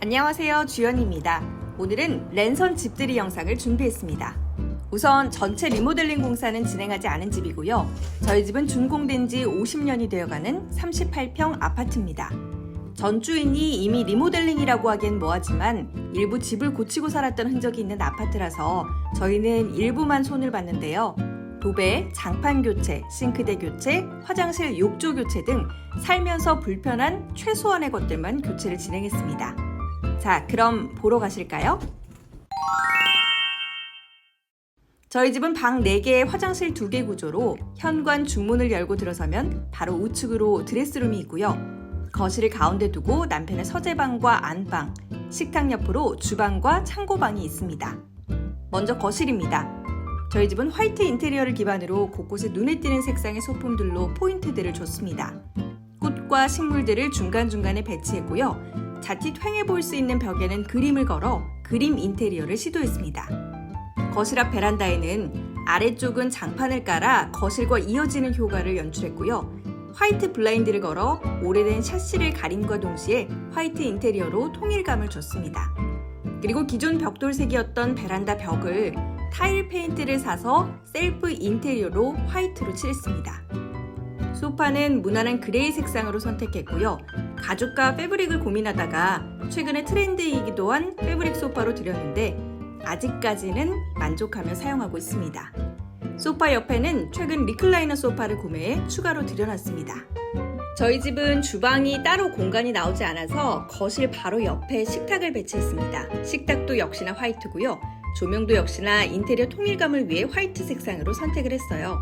안녕하세요. 주연입니다. 오늘은 랜선 집들이 영상을 준비했습니다. 우선 전체 리모델링 공사는 진행하지 않은 집이고요. 저희 집은 준공된 지 50년이 되어가는 38평 아파트입니다. 전 주인이 이미 리모델링이라고 하기엔 뭐하지만 일부 집을 고치고 살았던 흔적이 있는 아파트라서 저희는 일부만 손을 봤는데요. 도배, 장판 교체, 싱크대 교체, 화장실 욕조 교체 등 살면서 불편한 최소한의 것들만 교체를 진행했습니다. 자, 그럼 보러 가실까요? 저희 집은 방 4개, 화장실 2개 구조로 현관 중문을 열고 들어서면 바로 우측으로 드레스룸이 있고요. 거실을 가운데 두고 남편의 서재방과 안방, 식탁 옆으로 주방과 창고방이 있습니다. 먼저 거실입니다. 저희 집은 화이트 인테리어를 기반으로 곳곳에 눈에 띄는 색상의 소품들로 포인트들을 줬습니다. 꽃과 식물들을 중간중간에 배치했고요. 자칫 휑해 보일 수 있는 벽에는 그림을 걸어 그림 인테리어를 시도했습니다. 거실 앞 베란다에는 아래쪽은 장판을 깔아 거실과 이어지는 효과를 연출했고요. 화이트 블라인드를 걸어 오래된 샤시를 가림과 동시에 화이트 인테리어로 통일감을 줬습니다. 그리고 기존 벽돌색이었던 베란다 벽을 타일 페인트를 사서 셀프 인테리어로 화이트로 칠했습니다. 소파는 무난한 그레이 색상으로 선택했고요. 가죽과 패브릭을 고민하다가 최근에 트렌드이기도 한 패브릭 소파로 들였는데 아직까지는 만족하며 사용하고 있습니다. 소파 옆에는 최근 리클라이너 소파를 구매해 추가로 들여놨습니다. 저희 집은 주방이 따로 공간이 나오지 않아서 거실 바로 옆에 식탁을 배치했습니다. 식탁도 역시나 화이트고요. 조명도 역시나 인테리어 통일감을 위해 화이트 색상으로 선택을 했어요.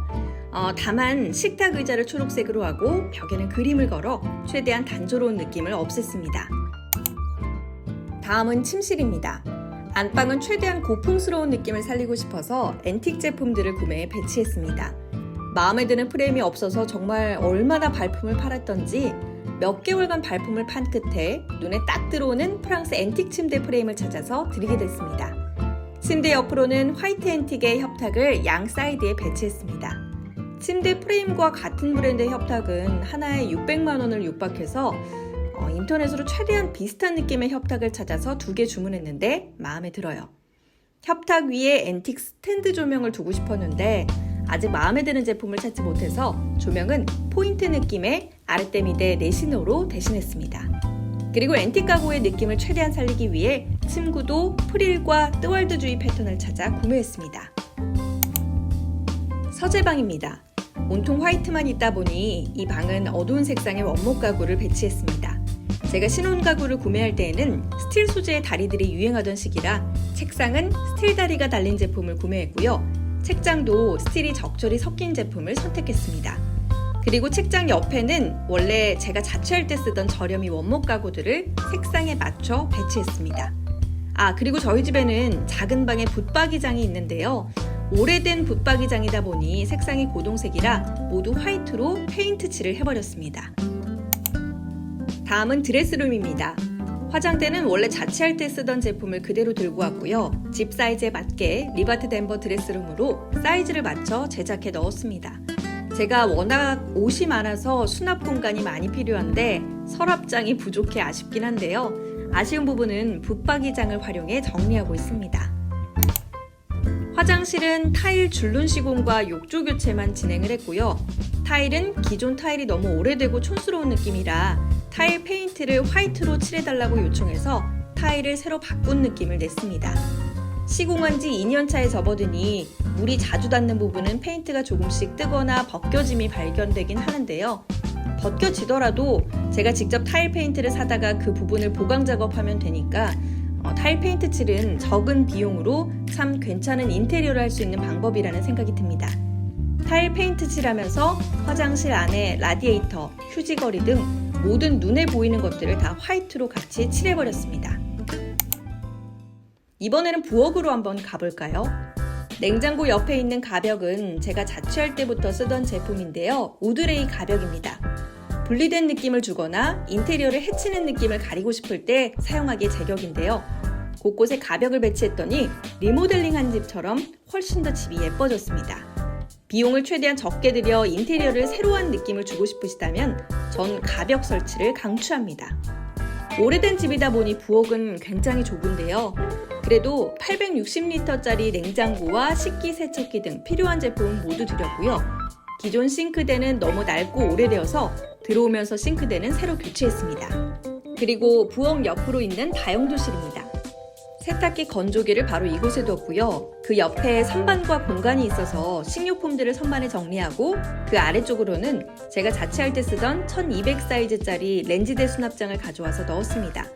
어, 다만 식탁 의자를 초록색으로 하고 벽에는 그림을 걸어 최대한 단조로운 느낌을 없앴습니다. 다음은 침실입니다. 안방은 최대한 고풍스러운 느낌을 살리고 싶어서 앤틱 제품들을 구매해 배치했습니다. 마음에 드는 프레임이 없어서 정말 얼마나 발품을 팔았던지 몇 개월간 발품을 판 끝에 눈에 딱 들어오는 프랑스 앤틱 침대 프레임을 찾아서 드리게 됐습니다. 침대 옆으로는 화이트 앤틱의 협탁을 양 사이드에 배치했습니다. 침대 프레임과 같은 브랜드의 협탁은 하나에 600만 원을 육박해서 어, 인터넷으로 최대한 비슷한 느낌의 협탁을 찾아서 두 개 주문했는데 마음에 들어요. 협탁 위에 앤틱 스탠드 조명을 두고 싶었는데 아직 마음에 드는 제품을 찾지 못해서 조명은 포인트 느낌의 아르테미데 네시노로 대신했습니다. 그리고 앤틱 가구의 느낌을 최대한 살리기 위해 침구도 프릴과 뜨월드 주의 패턴을 찾아 구매했습니다. 서재방입니다. 온통 화이트만 있다 보니 이 방은 어두운 색상의 원목 가구를 배치했습니다. 제가 신혼 가구를 구매할 때에는 스틸 소재의 다리들이 유행하던 시기라 책상은 스틸 다리가 달린 제품을 구매했고요. 책장도 스틸이 적절히 섞인 제품을 선택했습니다. 그리고 책장 옆에는 원래 제가 자취할 때 쓰던 저렴이 원목 가구들을 색상에 맞춰 배치했습니다. 아, 그리고 저희 집에는 작은 방에 붙박이장이 있는데요. 오래된 붙박이장이다 보니 색상이 고동색이라 모두 화이트로 페인트 칠을 해버렸습니다. 다음은 드레스룸입니다. 화장대는 원래 자취할 때 쓰던 제품을 그대로 들고 왔고요. 집 사이즈에 맞게 리바트 덴버 드레스룸으로 사이즈를 맞춰 제작해 넣었습니다. 제가 워낙 옷이 많아서 수납 공간이 많이 필요한데 서랍장이 부족해 아쉽긴 한데요. 아쉬운 부분은 붙박이장을 활용해 정리하고 있습니다. 화장실은 타일 줄눈 시공과 욕조 교체만 진행을 했고요. 타일은 기존 타일이 너무 오래되고 촌스러운 느낌이라 타일 페인트를 화이트로 칠해달라고 요청해서 타일을 새로 바꾼 느낌을 냈습니다. 시공한 지 2년 차에 접어드니 물이 자주 닿는 부분은 페인트가 조금씩 뜨거나 벗겨짐이 발견되긴 하는데요. 벗겨지더라도 제가 직접 타일 페인트를 사다가 그 부분을 보강 작업하면 되니까 어, 타일 페인트 칠은 적은 비용으로 참 괜찮은 인테리어를 할 수 있는 방법이라는 생각이 듭니다. 타일 페인트 칠하면서 화장실 안에 라디에이터, 휴지거리 등 모든 눈에 보이는 것들을 다 화이트로 같이 칠해버렸습니다. 이번에는 부엌으로 한번 가볼까요? 냉장고 옆에 있는 가벽은 제가 자취할 때부터 쓰던 제품인데요. 우드레이 가벽입니다. 분리된 느낌을 주거나 인테리어를 해치는 느낌을 가리고 싶을 때 사용하기에 제격인데요. 곳곳에 가벽을 배치했더니 리모델링한 집처럼 훨씬 더 집이 예뻐졌습니다. 비용을 최대한 적게 들여 인테리어를 새로운 느낌을 주고 싶으시다면 전 가벽 설치를 강추합니다. 오래된 집이다 보니 부엌은 굉장히 좁은데요. 그래도 860리터짜리 냉장고와 식기 세척기 등 필요한 제품 모두 드렸고요. 기존 싱크대는 너무 낡고 오래되어서 들어오면서 싱크대는 새로 교체했습니다. 그리고 부엌 옆으로 있는 다용도실입니다. 세탁기 건조기를 바로 이곳에 뒀고요. 그 옆에 선반과 공간이 있어서 식료품들을 선반에 정리하고 그 아래쪽으로는 제가 자취할 때 쓰던 1200 사이즈짜리 렌지대 수납장을 가져와서 넣었습니다.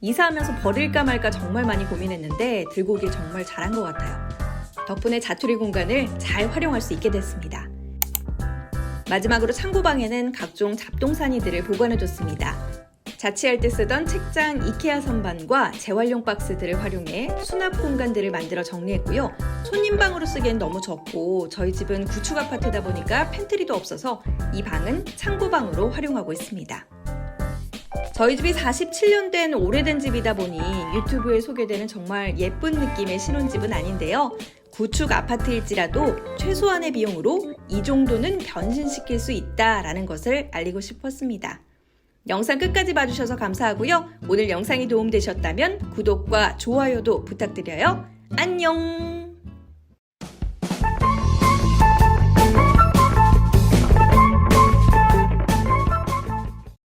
이사하면서 버릴까 말까 정말 많이 고민했는데 들고 오길 정말 잘한 것 같아요. 덕분에 자투리 공간을 잘 활용할 수 있게 됐습니다. 마지막으로 창고방에는 각종 잡동사니들을 보관해뒀습니다. 자취할 때 쓰던 책장 이케아 선반과 재활용 박스들을 활용해 수납 공간들을 만들어 정리했고요. 손님 방으로 쓰기엔 너무 적고 저희 집은 구축 아파트다 보니까 팬트리도 없어서 이 방은 창고방으로 활용하고 있습니다. 저희 집이 47년 된 오래된 집이다 보니 유튜브에 소개되는 정말 예쁜 느낌의 신혼집은 아닌데요. 구축 아파트일지라도 최소한의 비용으로 이 정도는 변신시킬 수 있다라는 것을 알리고 싶었습니다. 영상 끝까지 봐주셔서 감사하고요. 오늘 영상이 도움되셨다면 구독과 좋아요도 부탁드려요. 안녕!